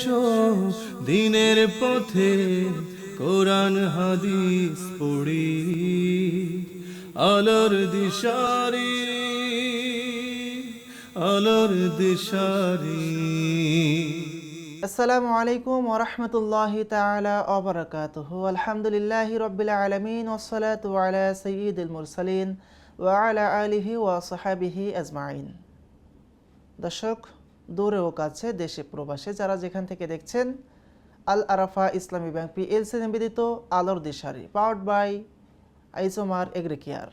এসো দিনের পথে কোরআন, হাদিস পড়ি। আলোর দিশারি আলোর দিশারি। আসসালামু আলাইকুম ওরহমতুল্লাহ তালা ওবরাকাতুহ আলহামদুলিল্লাহ রবিল আলমিন ওসলাত আলা সঈদুল মুরসালিন ওয়ালা আলিহি ওয়া সাহাবিহি আজমাইন। দর্শক দূরে ও কাছে দেশে প্রবাসে, যারা যেখান থেকে দেখছেন আল আরাফা ইসলামী ব্যাংক পিএলসি নিবেদিত আলোর দিশারি powered by Isomar Agricare.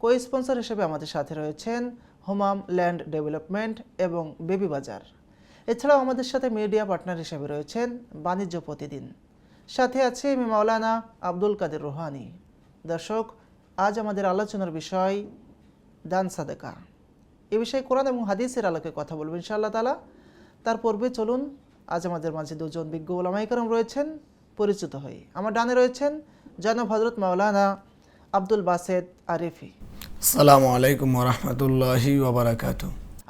Co sponsor হিসেবে আমাদের সাথে রয়েছেন হোমাম ল্যান্ড ডেভেলপমেন্ট এবং বেবি বাজার। এছাড়াও আমাদের সাথে মিডিয়া পার্টনার হিসেবে রয়েছেন বাণিজ্য প্রতিদিন। সাথে আছে আমি মাওলানা আব্দুল কাদের রোহানি। দর্শক, আজ আমাদের আলোচনার বিষয় দান সাদেকা। এ বিষয়ে কোরআন এবং হাদিসের আলোকে কথা বলব ইনশাআল্লাহ তালা তার পূর্বে চলুন আজ আমাদের মাঝে দুজন বিজ্ঞ ওলামাইকরম রয়েছেন পরিচিত হই। আমার ডানে রয়েছেন জনাব হজরত মাওলানা আব্দুল বাসেদ আরিফি। আসসালামু আলাইকুম ওরহমতুল্লাহি ওবরাকাত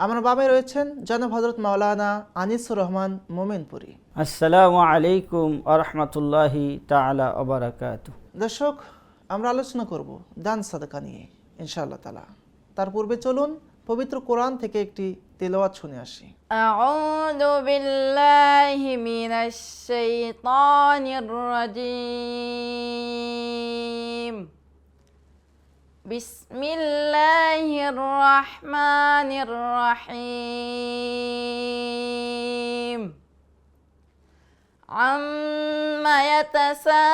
আমার বামে রয়েছেন জনাব হজরত মাওলানা আনিসুর রহমান মোমেনপুরি। আসসালামু আলাইকুম আরহামতুল্লাহি তালা ওবরাকাত দর্শক আমরা আলোচনা করব দান সাদাকা নিয়ে ইনশাআল্লাহ তালা তার পূর্বে চলুন পবিত্র কোরআন থেকে একটি তেলাওয়াত শুনে আসি। আউযু বিল্লাহি মিনাশ শাইতানির রাজীম। বিসমিল্লাহির রহমানির রহিম। আম্মা ইয়াতাসা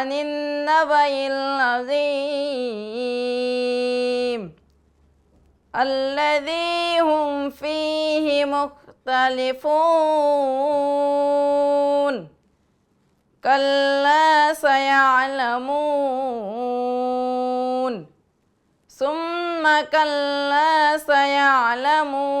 عن النبأ العظيم الذي هم فيه مختلفون. كلا سيعلمون. ثم كلا سيعلمون.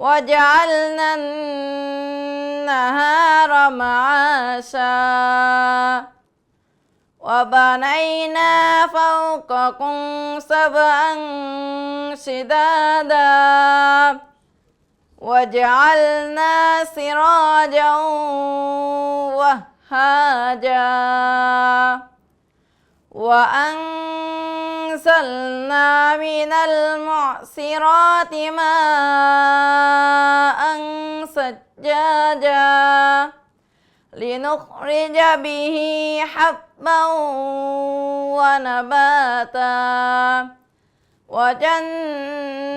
وجعلنا النهار معاشا وبنينا فوقكم سبعا شدادا وجعلنا سراجا وهاجا وأنزلنا من المعصرات ماء سجاجا لنخرج به حبا ونباتا وجنات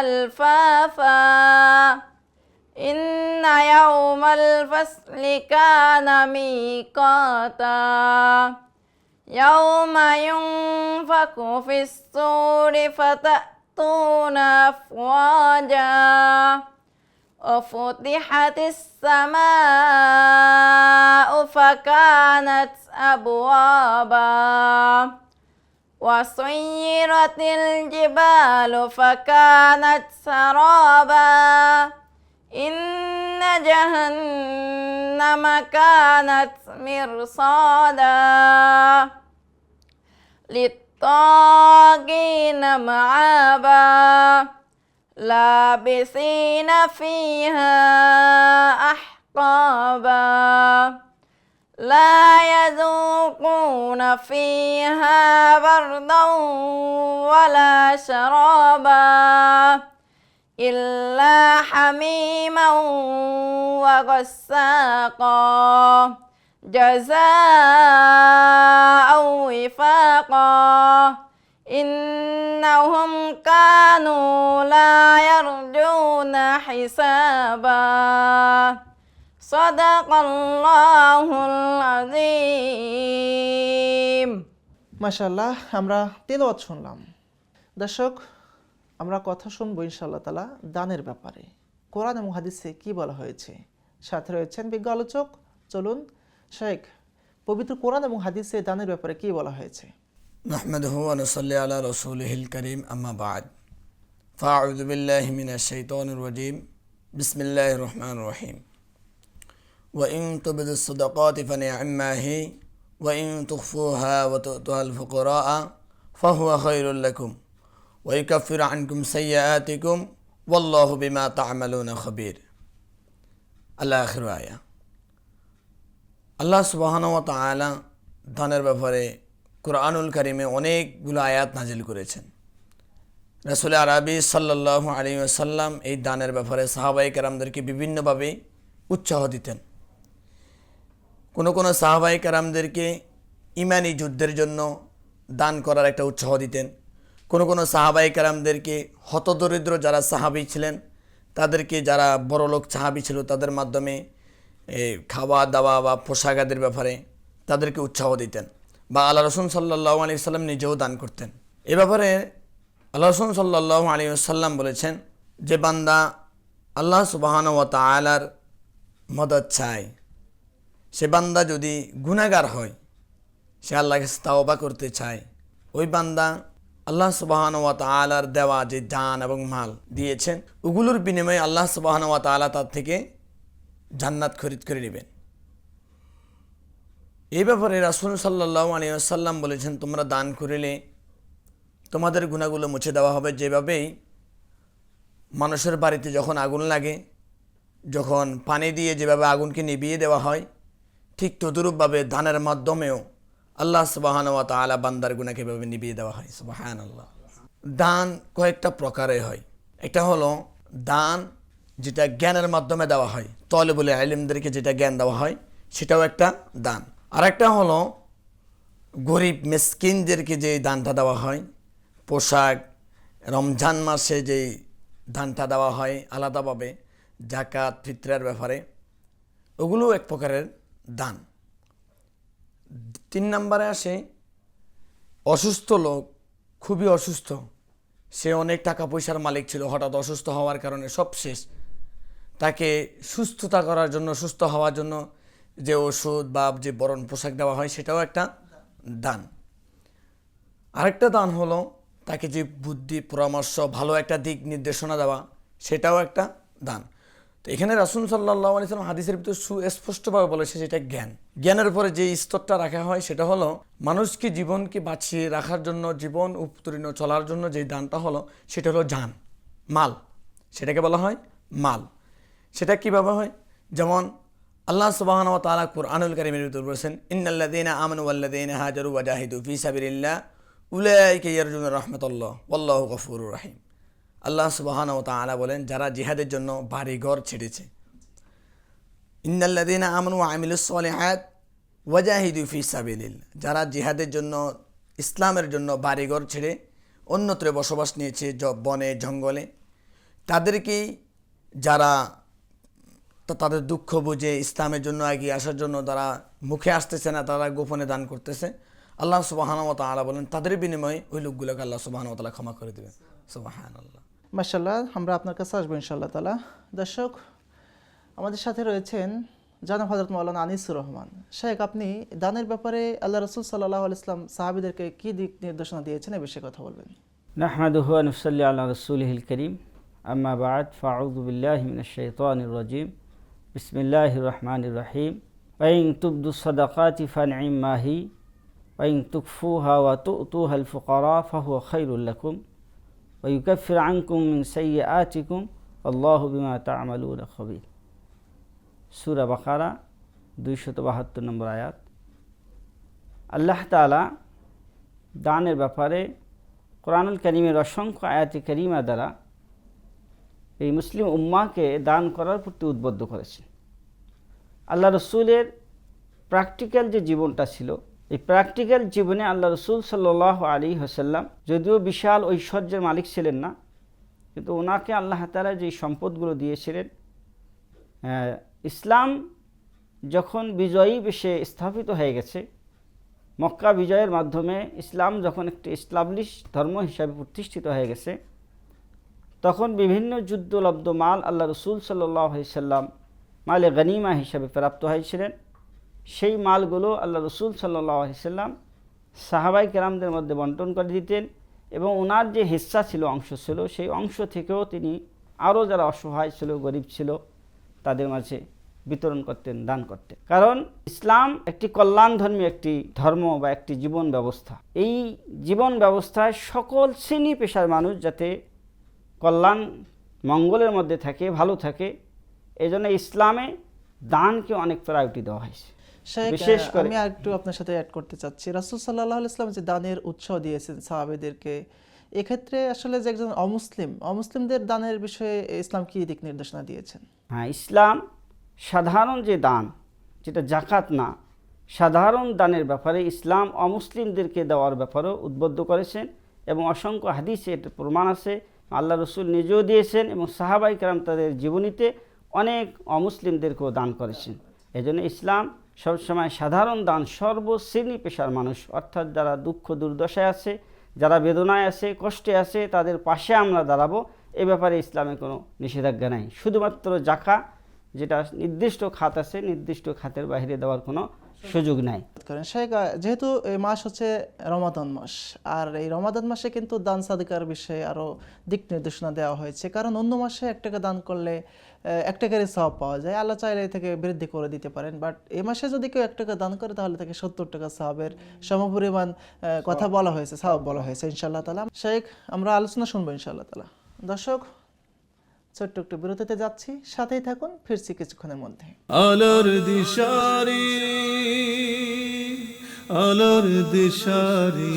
ألفافا إن يوم الفصل كان ميقاتا يوم ينفك في الصور فتأتون أفواجا وفتحت السماء فكانت أبوابا وسيرت الجبال فكانت سرابا إن جهنم كانت مرصادا للطاغين مآبا لابسين فيها أحقابا لا يذوقون فيها بردا ولا شرابا إلا حميما وغساقا جزاء وفاقا إنهم كانوا لا يرجون حسابا صدق الله العظيم মাশাল্লাহ আমরা তেলাওয়াত শুনলাম দর্শক আমরা কথা শুনবো ইনশাআল্লাহ তালা দানের ব্যাপারে কোরআন এবং হাদিসে কি বলা হয়েছে সাথে রয়েছেন বিজ্ঞ আলোচক চলুন শেখ পবিত্র কোরআন এবং হাদিসে দানের ব্যাপারে কি বলা হয়েছে نحمده ونصلي على رسوله الكريم أما بعد فأعوذ بالله من الشيطان الرجيم بسم الله الرحمن الرحيم وإن تبدوا الصدقات فنعما هي وإن تخفوها وتؤتوها الفقراء فهو خير لكم ওয়াইকাফির আনকুম সৈয়াতিকুম ওল্লাহ বিমা তামালুন খবির আল্লাহ আখির আয়া। আল্লাহ সুবাহানমত আয়লা দানের ব্যাপারে কুরআনুল কারিমে অনেকগুলো আয়াত নাজিল করেছেন। রসুল আরবি সাল্লাহ আলী সাল্লাম এই দানের ব্যাপারে সাহাবাই কারামদেরকে বিভিন্নভাবে উৎসাহ দিতেন। কোনো কোনো সাহাবাই কারামদেরকে ইমানি যুদ্ধের জন্য দান করার একটা উৎসাহ দিতেন। কোনো কোনো সাহাবাই কারামদেরকে হতদরিদ্র যারা সাহাবি ছিলেন, তাদেরকে যারা বড়লোক সাহাবি ছিল, তাদের মাধ্যমে খাওয়া দাওয়া বা পোশাক আদির ব্যাপারে তাদেরকে উৎসাহ দিতেন বা আল্লাহ রসুন সাল্লাহ আলী সাল্লাম নিজেও দান করতেন। এ ব্যাপারে আল্লাহ রসুন সাল্লাহ আলী সাল্লাম বলেছেন যে, বান্দা আল্লাহ সুবাহান ও তালার মদত চায়। সে বান্দা যদি গুণাগার হয়, সে আল্লাহকে তাওবা করতে চায়। ওই বান্দা আল্লাহ সুবাহান ওয়া তালার দেওয়া যে দান এবং মাল দিয়েছেন, ওগুলোর বিনিময়ে আল্লাহ সুবাহান ওয়া তালা তার থেকে জান্নাত খরিদ করে নেবেন। এই ব্যাপারে রাসুল সাল্লাহ আলিয়াল্লাম বলেছেন, তোমরা দান করিলে তোমাদের গুণাগুলো মুছে দেওয়া হবে। যেভাবেই মানুষের বাড়িতে যখন আগুন লাগে, যখন পানি দিয়ে যেভাবে আগুনকে নিভিয়ে দেওয়া হয়, ঠিক তদুরূপভাবে দানের মাধ্যমেও আল্লাহ সুবাহান ওয়া তালা বান্দার গুণাকে এভাবে নিভিয়ে দেওয়া হয় সুবাহান আল্লাহ দান কয়েকটা প্রকারে হয়। একটা হলো দান যেটা জ্ঞানের মাধ্যমে দেওয়া হয় তলে বলে আলিমদেরকে যেটা জ্ঞান দেওয়া হয়, সেটাও একটা দান। আর একটা হলো গরিব মেসকিনদেরকে যে দানটা দেওয়া হয়, পোশাক, রমজান মাসে যেই দানটা দেওয়া হয় আলাদাভাবে, জাকাত, ফিতরার ব্যাপারে ওগুলো এক প্রকারের দান। তিন নম্বরে আসে, অসুস্থ লোক খুবই অসুস্থ। সে অনেক টাকা পয়সার মালিক ছিল, হঠাৎ অসুস্থ হওয়ার কারণে সব শেষ। তাকে সুস্থতা করার জন্য, সুস্থ হওয়ার জন্য যে ওষুধ বা যে বরণ পোশাক দেওয়া হয়, সেটাও একটা দান। আরেকটা দান হলো, তাকে যে বুদ্ধি, পরামর্শ, ভালো একটা দিক নির্দেশনা দেওয়া, সেটাও একটা দান। তো এখানে রাসুল সাল্লাহ আলিয়াল্লাম হাদিসের ভিতরে সুস্পষ্টভাবে বলেছে সেটা জ্ঞান। জ্ঞানের উপরে যে স্তরটা রাখা হয় সেটা হলো মানুষকে জীবনকে বাঁচিয়ে রাখার জন্য, জীবন উত্তীর্ণ চলার জন্য যে দানটা হলো সেটা হলো জান, মাল। সেটাকে বলা হয় মাল। সেটা কীভাবে হয়? যেমন আল্লাহ সুবাহন ওয়া তাআলা কুরআনুল কারীমের ভিতর বলেছেন, ইন্নাল্লাযীনা আমানু ওয়াল্লাযীনা হাজারু ওয়া জাহিদু ফি সাবিলিল্লাহ, উলাইকা ইয়ারজুনা রাহমাতাল্লাহ, ওয়াল্লাহু গফুরুর রহিম। আল্লাহ সুবাহন ও তাআলা বলেন, যারা জিহাদের জন্য বাড়ি ঘর ছেড়েছে। ইন্নাল্লাযীনা আমানু ওয়া আমিলুস সলিহাত ওয়া ফি সাবিলিল্লাহ। যারা জিহাদের জন্য, ইসলামের জন্য বাড়িঘর ছেড়ে অন্যত্র বসবাস নিয়েছে বনে, জঙ্গলে তাদেরকেই যারা তাদের দুঃখ বুঝে ইসলামের জন্য এগিয়ে আসার জন্য তারা মুখে আসতেছে না, তারা গোপনে দান করতেছে। আল্লাহ সুবাহানমত আলা বলেন, তাদের বিনিময়ে ওই লোকগুলোকে আল্লাহ সুবাহানতালা ক্ষমা করে দেবেন। সুবাহান আল্লাহ মাসাল্লাহ আমরা আপনার কাছে আসব ইনশাল্লাহ তালা দর্শক, আমাদের সাথে রয়েছেন জানা হজরত মৌলান আনিসুর রহমান। শেখ আপনি দানের ব্যাপারে আল্লাহ রসুল সাল্লাহ ইসলাম সাহাবিদেরকে কী দিক নির্দেশনা দিয়েছেন এ বিষয়ে কথা বলবেন। নাহমাদুহু আল্লাহ রসুল হিল করিম। আম্মা বাদ বিসমিল্লাহ রহমান রহিম। ওয়াইং তুবদুসদাকাতি ফানঈম মাহি ওয়াইং তুকফু হাওয়া তু তু হল ফুকারা ফাহু খৈরুল্লাকুম ويكفر عنكم من سيئاتكم والله بما تعملون خبير سورة بقرة 272 নম্বর আয়াত আল্লাহ তাআলা দানের ব্যাপারে কোরআনুল করিমের অসংখ্য আয়াতি করিমা দ্বারা এই মুসলিম উম্মাকে দান করার প্রতি উদ্বুদ্ধ করেছেন আল্লাহ রসুলের প্র্যাকটিক্যাল যে জীবনটা ছিল এই প্র্যাকটিক্যাল জীবনে আল্লাহ রসুল সাল্লাহ আলী হাসাল্লাম যদিও বিশাল ঐশ্বর্যের মালিক ছিলেন না, কিন্তু ওনাকে আল্লাহ তালা যে সম্পদগুলো দিয়েছিলেন ইসলাম যখন বিজয়ী বেশে স্থাপিত হয়ে গেছে, মক্কা বিজয়ের মাধ্যমে ইসলাম যখন একটি ইসলাবলিশ ধর্ম হিসাবে প্রতিষ্ঠিত হয়ে গেছে, তখন বিভিন্ন যুদ্ধলব্ধ মাল আল্লাহ রসুল সাল্লাহ সাল্লাম মালে গনিমা হিসাবে প্রাপ্ত হয়েছিলেন। সেই মালগুলো আল্লাহ রসুল সাল্লি সাল্লাম সাহাবাই কেরামদের মধ্যে বন্টন করে দিতেন এবং ওনার যে হিস্সা ছিল, অংশ ছিল, সেই অংশ থেকেও তিনি আরও যারা অসহায় ছিল, গরিব ছিল, তাদের মাঝে বিতরণ করতেন, দান করতেন। কারণ ইসলাম একটি কল্যাণধর্মী একটি ধর্ম বা একটি জীবন ব্যবস্থা। এই জীবন ব্যবস্থায় সকল শ্রেণি পেশার মানুষ যাতে কল্যাণ মঙ্গলের মধ্যে থাকে, ভালো থাকে এই জন্য ইসলামে দানকে অনেক প্রায়োরিটি দেওয়া হয়েছে। বিশেষ করে আমি একটু আপনার সাথে অ্যাড করতে চাচ্ছি। রাসুল সাল্লাহ ইসলাম যে দানের উৎসাহ দিয়েছেন সাহাবেদেরকে এক্ষেত্রে আসলে যে একজন অমুসলিম অমুসলিমদের দানের বিষয়ে ইসলাম কি দিক নির্দেশনা দিয়েছেন? হ্যাঁ ইসলাম সাধারণ যে দান যেটা জাকাত না সাধারণ দানের ব্যাপারে ইসলাম অমুসলিমদেরকে দেওয়ার ব্যাপারেও উদ্বুদ্ধ করেছেন এবং অসংখ্য হাদিসে এটা প্রমাণ আছে। আল্লাহ রসুল নিজেও দিয়েছেন এবং সাহাবাই কালাম তাদের জীবনীতে অনেক অমুসলিমদেরকেও দান করেছেন। এজন্য ইসলাম সবসময় সাধারণ দান, সর্বশ্রেণী পেশার মানুষ, অর্থাৎ যারা দুঃখ দুর্দশায় আছে, যারা বেদনায় আছে, কষ্টে আছে, তাদের পাশে আমরা দাঁড়াবো। এ ব্যাপারে ইসলামে কোনো নিষেধাজ্ঞা নাই। শুধুমাত্র জাকা যেটা নির্দিষ্ট খাত আছে, নির্দিষ্ট খাতের বাইরে দেওয়ার কোনো সুযোগ নাই। করেন। শেখ যেহেতু এই মাস হচ্ছে রমাদান মাস আর এই রমাদান মাসে কিন্তু দান সাদিকার বিষয়ে আরও দিক নির্দেশনা দেওয়া হয়েছে। কারণ অন্য মাসে এক টাকা দান করলে এক টাকারই সব পাওয়া যায়। আল্লাহ চাইলে থেকে বৃদ্ধি করে দিতে পারেন। বাট এই মাসে যদি কেউ এক টাকা দান করে তাহলে তাকে সত্তর টাকা সাহাবের সমপরিমাণ কথা বলা হয়েছে সাহাব বলা হয়েছে ইনশাল্লাহ তালা শেখ আমরা আলোচনা শুনব ইনশাল্লাহ তালা দর্শক ছোট্ট একটু বিরতিতে যাচ্ছি। সাথেই থাকুন ফিরছি কিছুক্ষণের মধ্যে। আলোর দিশারি আলোর দিশারি।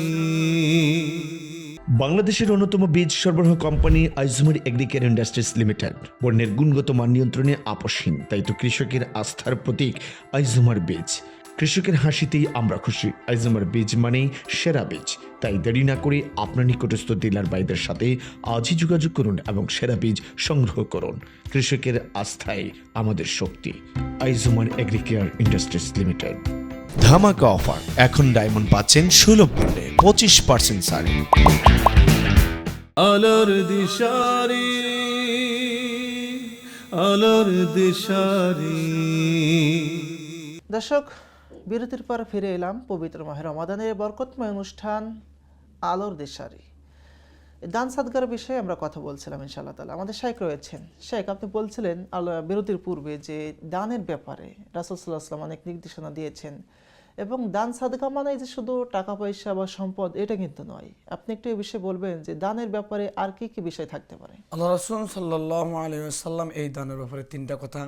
বাংলাদেশের অন্যতম বীজ সরবরাহ company Isomari Agricare industries limited. পণ্যের গুণগত মান নিয়ন্ত্রণে আপসহীন তাই তো কৃষকের আস্থার প্রতীক আইজুমার বীজ। কৃষকের হাসিতেই আমরা খুশি। আইজুমার বীজ মানেই সেরা বীজ। তাই দেরি না করে আপনার নিকটস্থ ডিলার বাইদের সাথে আজই যোগাযোগ করুন এবং সেরা বীজ সংগ্রহ করুন। কৃষকের আস্থায় আমাদের শক্তি। Isomar Agricare industries limited. ধামাকা অফার। এখন ডায়মন্ড পাচ্ছেন সুলভ মূল্যে পঁচিশ পার্সেন্ট ছাড় আলোর দিশারি আলোর দিশারি। দর্শক বিরতির পর ফিরে এলাম পবিত্র মাহের রমাদানের বরকতময় অনুষ্ঠান আলোর দেশারি। দান সাদগার বিষয়ে আমরা কথা বলছিলাম ইনশাআল্লাহ তালা আমাদের শেখ রয়েছেন। শেখ আপনি বলছিলেন আল্লাহ বিরতির পূর্বে যে দানের ব্যাপারে রাসুলসাল্লাহ আসলাম অনেক নির্দেশনা দিয়েছেন এবং দান সাদকা মানে যে শুধু টাকা, পয়সা বা সম্পদ, এটা কিন্তু নয়। আপনি একটু এই বিষয়ে বলবেন যে দানের ব্যাপারে আর কি কি বিষয় থাকতে পারে? আল্লাহ রসুল সাল্লাহ আলিয়াল্লাম এই দানের ব্যাপারে তিনটা কথা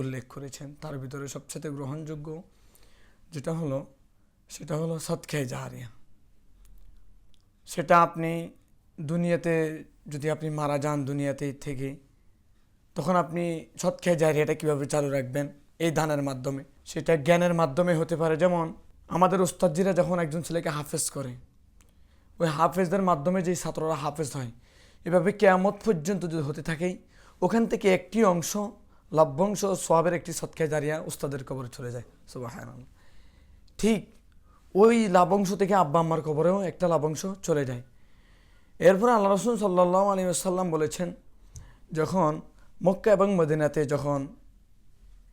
উল্লেখ করেছেন। তার ভিতরে সবচেয়ে গ্রহণযোগ্য যেটা হলো, সেটা হলো সৎখেয় জাহারিয়া সেটা আপনি দুনিয়াতে, যদি আপনি মারা যান দুনিয়াতে থেকে, তখন আপনি সৎখেয় জাহারিয়াটা কীভাবে চালু রাখবেন? এই দানের মাধ্যমে। সেটা জ্ঞানের মাধ্যমে হতে পারে। যেমন আমাদের ওস্তাদজিরা যখন একজন ছেলেকে হাফেজ করে, ওই হাফেজদের মাধ্যমে যেই ছাত্ররা হাফেজ হয়, এভাবে কেয়ামত পর্যন্ত যদি হতে থাকে, ওখান থেকে একটি অংশ লভ্যাংশ সোয়াবের একটি সৎকায় দাঁড়িয়ে উস্তাদের কবরে চলে যায়। সুবাহ ঠিক ওই লাভংশ থেকে আব্বা আম্মার কবরেও একটা লাভংশ চলে যায়। এরপর আল্লাহ রসুল সাল্লাহ আলী আসাল্লাম বলেছেন, যখন মক্কা এবং মদিনাতে যখন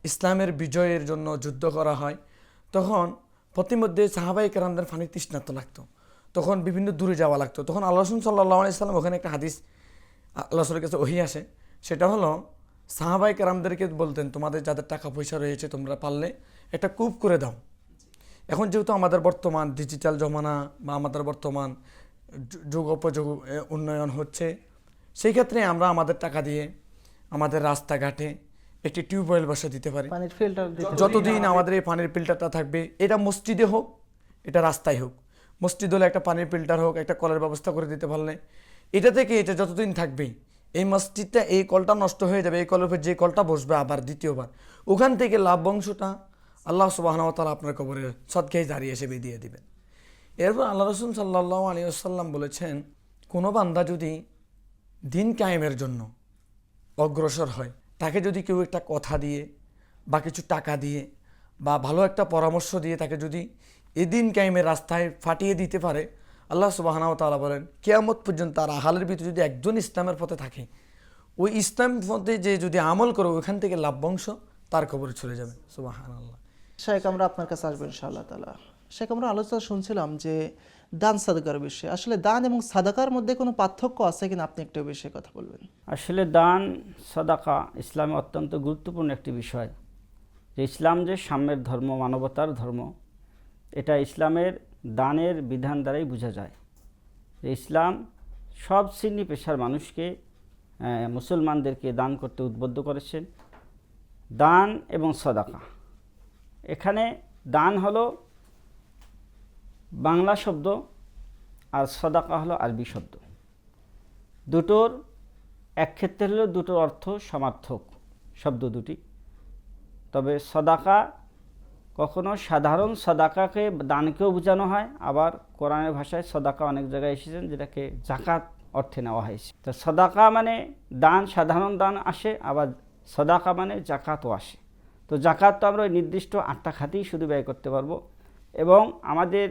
ইসলামের বিজয়ের জন্য যুদ্ধ করা হয়, তখন প্রতিমধ্যে সাহাবাই কেরামদের ফানি তৃষ্ণার্ত লাগতো। তখন বিভিন্ন দূরে যাওয়া লাগতো। তখন আল্লাহ রসুল সাল্লাহ আলাইসাল্লাম ওখানে একটা হাদিস, আল্লাহ রসুলের কাছে ওহি আসে। সেটা হলো সাহাবাই কেরামদেরকে বলতেন, তোমাদের যাদের টাকা পয়সা রয়েছে, তোমরা পারলে একটা কূপ করে দাও। এখন যেহেতু আমাদের বর্তমান ডিজিটাল জমানা বা আমাদের বর্তমান যু- যুগোপযোগ উন্নয়ন হচ্ছে সেই ক্ষেত্রে আমরা আমাদের টাকা দিয়ে আমাদের রাস্তাঘাটে একটি টিউবওয়েল বসে দিতে পারি। পানির ফিল্টার যতদিন আমাদের এই পানির ফিল্টারটা থাকবে এটা মসজিদে হোক এটা রাস্তায় হোক মসজিদ হলে একটা পানির ফিল্টার হোক একটা কলের ব্যবস্থা করে দিতে পারলে এটা থেকে এটা যতদিন থাকবে এই মসজিদটা এই কলটা নষ্ট হয়ে যাবে এই কলের উপর যে কলটা বসবে আবার দ্বিতীয়বার ওখান থেকে লাভ লাভবংশটা আল্লাহ সুবাহনতালা আপনার কবরে সৎকেই দাঁড়িয়ে এসে দিয়ে দিবেন। এরপর আল্লাহ রসুল সাল্লাহ আলী আসাল্লাম বলেছেন, কোনো বান্দা যদি দিন কায়েমের জন্য অগ্রসর হয়, তাকে যদি কেউ একটা কথা দিয়ে বা কিছু টাকা দিয়ে বা ভালো একটা পরামর্শ দিয়ে তাকে যদি এই দিন কায়েমের রাস্তায় ফাটিয়ে দিতে পারে, আল্লাহ সুবাহানাও তাআলা বলেন, কেয়ামত পর্যন্ত তার আহালের ভিতরে যদি একজন ইসলামের পথে থাকে, ওই ইসলাম পথে যে যদি আমল করে ওইখান থেকে লাভ্যাংশ তার খবরে চলে যাবে। সুবাহান আল্লাহ শেখ আমরা আপনার কাছে আসব ইনশাআল্লাহ তালা শেখ আমরা আলোচনা শুনছিলাম যে দান সাদাকার বিষয়ে। আসলে দান এবং সাদাকার মধ্যে কোনো পার্থক্য আছে কিনা? আপনি একটু বিষয়ে কথা বলবেন। আসলে দান, সদাকা ইসলামে অত্যন্ত গুরুত্বপূর্ণ একটি বিষয়। যে ইসলাম যে সাম্যের ধর্ম, মানবতার ধর্ম, এটা ইসলামের দানের বিধান দ্বারাই বোঝা যায়। যে ইসলাম সব শ্রেণি পেশার মানুষকে মুসলমানদেরকে দান করতে উদ্বুদ্ধ করেছেন। দান এবং সদাকা। এখানে দান হলো বাংলা শব্দ আর সদাকা হলো আরবি শব্দ। দুটোর এক ক্ষেত্রে হলো দুটোর অর্থ সমার্থক শব্দ দুটি। তবে সদাকা কখনো সাধারণ সদাকাকে দানকেও বোঝানো হয়, আবার কোরআনের ভাষায় সদাকা অনেক জায়গায় এসেছেন যেটাকে জাকাত অর্থে নেওয়া হয়েছে। তো সদাকা মানে দান, সাধারণ দান আসে, আবার সদাকা মানে জাকাতও আসে। তো জাকাত তো আমরা ওই নির্দিষ্ট আটটা খাতেই শুধু ব্যয় করতে পারব। এবং আমাদের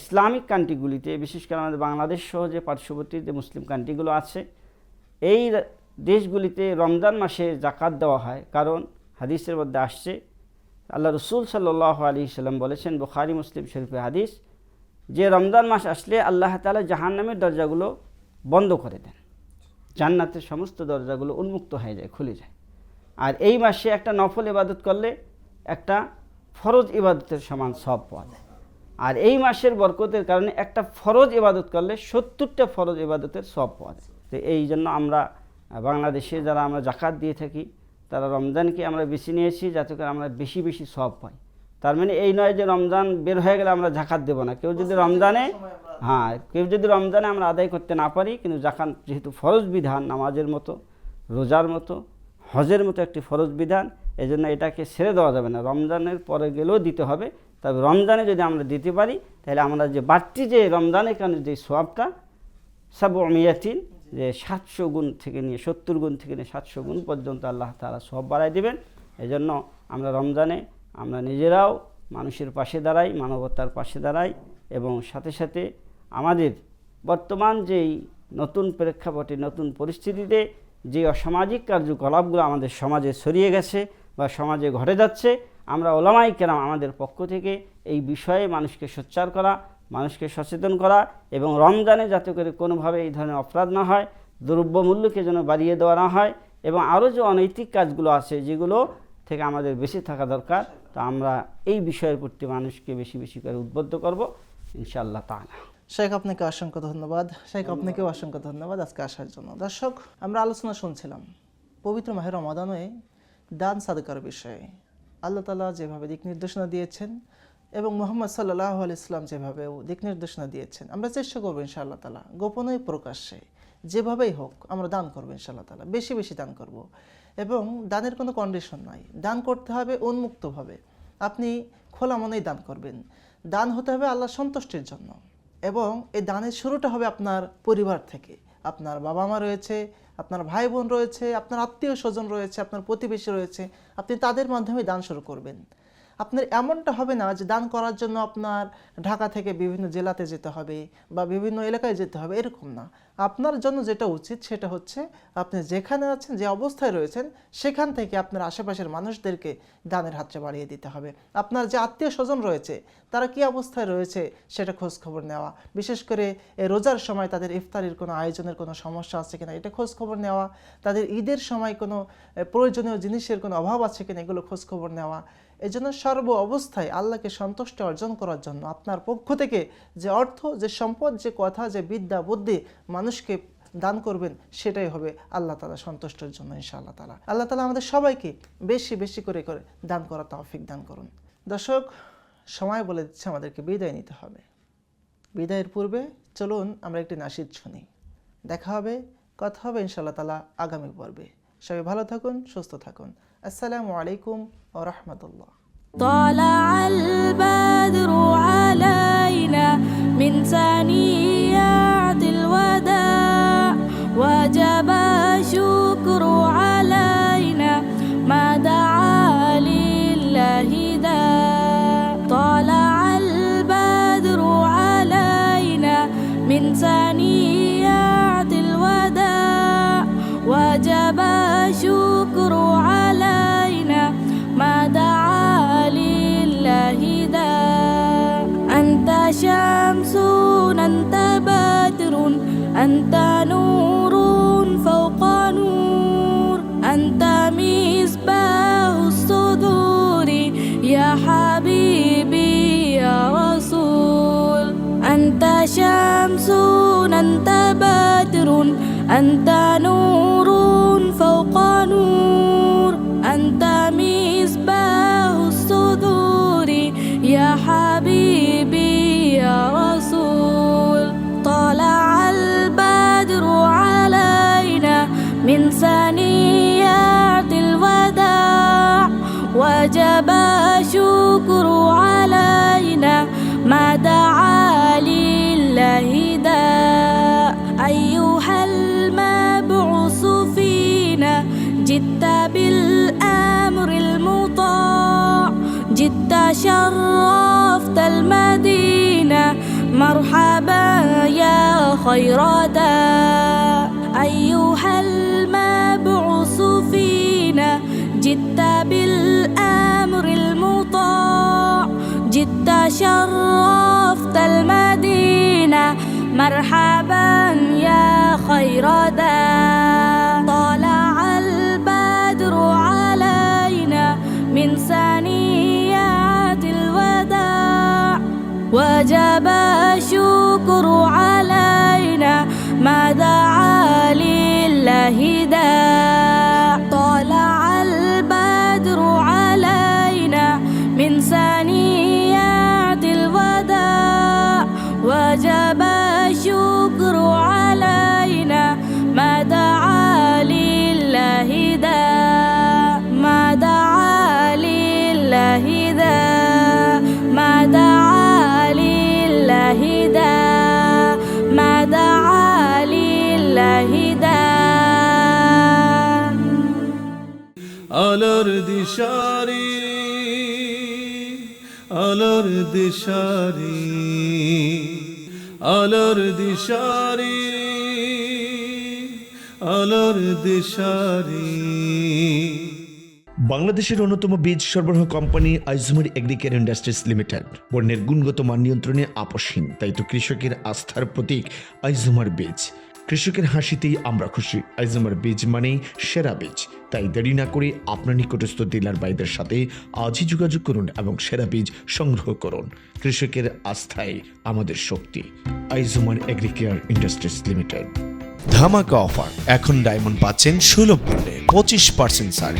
ইসলামিক কান্ট্রিগুলিতে, বিশেষ করে আমাদের বাংলাদেশ সহ যে পার্শ্ববর্তী যে মুসলিম কান্ট্রিগুলো আছে, এই দেশগুলিতে রমজান মাসে জাকাত দেওয়া হয়। কারণ হাদিসের মধ্যে আসছে, আল্লাহ রসুল সাল্লাহ আলী সাল্লাম বলেছেন, বুখারি, মুসলিম শরীফে হাদিস, যে রমজান মাস আসলে আল্লাহ তালা জাহান্নামের দরজাগুলো বন্ধ করে দেন। জান্নাতের সমস্ত দরজাগুলো উন্মুক্ত হয়ে যায়, খুলে যায়। আর এই মাসে একটা নফল ইবাদত করলে একটা ফরজ ইবাদতের সমান সব পাওয়া যায়। আর এই মাসের বরকতের কারণে একটা ফরজ ইবাদত করলে সত্তরটা ফরজ ইবাদতের সব পাওয়া যায়। তো এই জন্য আমরা বাংলাদেশে যারা আমরা জাকাত দিয়ে থাকি তারা রমজানকে আমরা বেছে নিয়েছি যাতে করে আমরা বেশি বেশি সব পাই। তার মানে এই নয় যে রমজান বের হয়ে গেলে আমরা জাকাত দেবো না। কেউ যদি রমজানে হ্যাঁ কেউ যদি রমজানে আমরা আদায় করতে না পারি কিন্তু জাকাত যেহেতু ফরজ বিধান নামাজের মতো রোজার মতো হজের মতো একটি ফরজ বিধান এই জন্য এটাকে ছেড়ে দেওয়া যাবে না। রমজানের পরে গেলেও দিতে হবে। তবে রমজানে যদি আমরা দিতে পারি, তাহলে আমরা যে বাড়তি যে রমজানের কারণে যে সোয়াবটা সাব মিয়াতিন, যে সাতশো গুণ থেকে নিয়ে সত্তর গুণ থেকে নিয়ে সাতশো গুণ পর্যন্ত আল্লাহ তালা সব বাড়াই দেবেন। এজন্য আমরা রমজানে আমরা নিজেরাও মানুষের পাশে দাঁড়াই, মানবতার পাশে দাঁড়াই এবং সাথে সাথে আমাদের বর্তমান যেই নতুন প্রেক্ষাপটে, নতুন পরিস্থিতিতে যে অসামাজিক কার্যকলাপগুলো আমাদের সমাজে ছড়িয়ে গেছে বা সমাজে ঘটে যাচ্ছে, আমরা ওলামাই কেরাম আমাদের পক্ষ থেকে এই বিষয়ে মানুষকে সোচ্চার করা, মানুষকে সচেতন করা এবং রমজানে যাতে করে কোনোভাবে এই ধরনের অপরাধ না হয় দ্রব্যমূল্যকে যেন বাড়িয়ে দেওয়া না হয় এবং আরও যে অনৈতিক কাজগুলো আছে যেগুলো থেকে আমাদের বেঁচে থাকা দরকার, তা আমরা এই বিষয়ের প্রতি মানুষকে বেশি বেশি করে উদ্বুদ্ধ করব, ইনশাআল্লাহ তাআলা। শেখ আপনাকে অসংখ্য ধন্যবাদ। শেখ আপনাকেও অসংখ্য ধন্যবাদ আজকে আসার জন্য। দর্শক আমরা আলোচনা শুনছিলাম পবিত্র মাহের রমাদানে দান সাদকার বিষয়ে। আল্লাহ তালা যেভাবে দিক নির্দেশনা দিয়েছেন এবং মোহাম্মদ সাল্লাহ ইসলাম যেভাবে দিক নির্দেশনা দিয়েছেন আমরা চেষ্টা করব ইনশাআল্লাহ তালা গোপনে প্রকাশ্যে যেভাবেই হোক আমরা দান করব ইনশাআল্লাহ তালা বেশি বেশি দান করব। এবং দানের কোনো কন্ডিশন নাই। দান করতে হবে উন্মুক্তভাবে। আপনি খোলা মনেই দান করবেন। দান হতে হবে আল্লাহ সন্তুষ্টির জন্য। এবং এই দানের শুরুটা হবে আপনার পরিবার থেকে। আপনার বাবা মা রয়েছে, আপনার ভাই বোন রয়েছে, আপনার আত্মীয় স্বজন রয়েছে, আপনার প্রতিবেশী রয়েছে। আপনি তাদের মাধ্যমে দান শুরু করবেন। আপনার এমনটা হবে না যে দান করার জন্য আপনার ঢাকা থেকে বিভিন্ন জেলাতে যেতে হবে বা বিভিন্ন এলাকায় যেতে হবে, এরকম না। আপনার জন্য যেটা উচিত সেটা হচ্ছে আপনি যেখানে আছেন, যে অবস্থায় রয়েছেন, সেখান থেকে আপনার আশেপাশের মানুষদেরকে দানের হাতটা বাড়িয়ে দিতে হবে। আপনার যে আত্মীয় স্বজন রয়েছে, তারা কি অবস্থায় রয়েছে সেটা খোঁজ খবর নেওয়া। বিশেষ করে রোজার সময় তাদের ইফতারির কোনো আয়োজনের কোনো সমস্যা আছে কিনা, এটা খোঁজ খবর নেওয়া। তাদের ঈদের সময় কোনো প্রয়োজনীয় জিনিসের কোনো অভাব আছে কিনা, এগুলো খোঁজ খবর নেওয়া। এই জন্য সর্ব অবস্থায় আল্লাহকে সন্তুষ্ট অর্জন করার জন্য আপনার পক্ষ থেকে যে অর্থ, যে সম্পদ, যে কথা, যে বিদ্যা, বুদ্ধি মানুষকে দান করবেন, সেটাই হবে আল্লাহ তালা সন্তুষ্টের জন্য ইনশাআল্লাহ তালা আল্লাহ তালা আমাদের সবাইকে বেশি বেশি করে করে দান করা তৌফিক দান করুন। দর্শক, সময় বলে দিচ্ছে আমাদেরকে বিদায় নিতে হবে। বিদায়ের পূর্বে চলুন আমরা একটি নাসিদ শুনি। দেখা হবে, কথা হবে ইনশাআল্লাহ তালা আগামী পর্বে। সবাই ভালো থাকুন, সুস্থ থাকুন। السلام عليكم ورحمة الله. طالع البدر علينا من ثنيات الوداع وجبال أنت نور فوق نور أنت مصباح الصدور. يا حبيبي يا رسول. أنت شمس أنت بدر أنت نور فوق وجب شكر علينا ما دعا لله داء. أيها المبعوث فينا جئت بالأمر المطاع. جئت شرفت المدينة مرحبا يا خير داء. أيها المبعوث فينا جئت بالأمر المطاع جئت شرفت المدينة مرحبا يا خير داء طلع البدر علينا من ثنيات الوداع وجب الشكر علينا ما دعا لله داع আলোর দিশারি আলোর দিশারি আলোর দিশারি আলোর দিশারি। বাংলাদেশের অন্যতম বীজ সরবরাহ company Isomari Agricare industries limited. বন্যের গুণগত মান নিয়ন্ত্রণে আপসহীন, তাই তো কৃষকের আস্থার প্রতীক আইজুমার বীজ। কৃষকের হাসিতেই আমরা খুশি। আইজুমার বীজ মানেই সেরা বীজ। তাই দেরি না করে আপনার নিকটস্থ ডিলার বাইদের সাথে আজই যোগাযোগ করুন এবং সেরা বীজ সংগ্রহ করুন। কৃষকের আস্থায় আমাদের শক্তি। Isomar Agricare industries limited. ধামাকা অফার। এখন ডায়মন্ড পাচ্ছেন সুলভ মূল্যে পঁচিশ পার্সেন্ট ছাড়।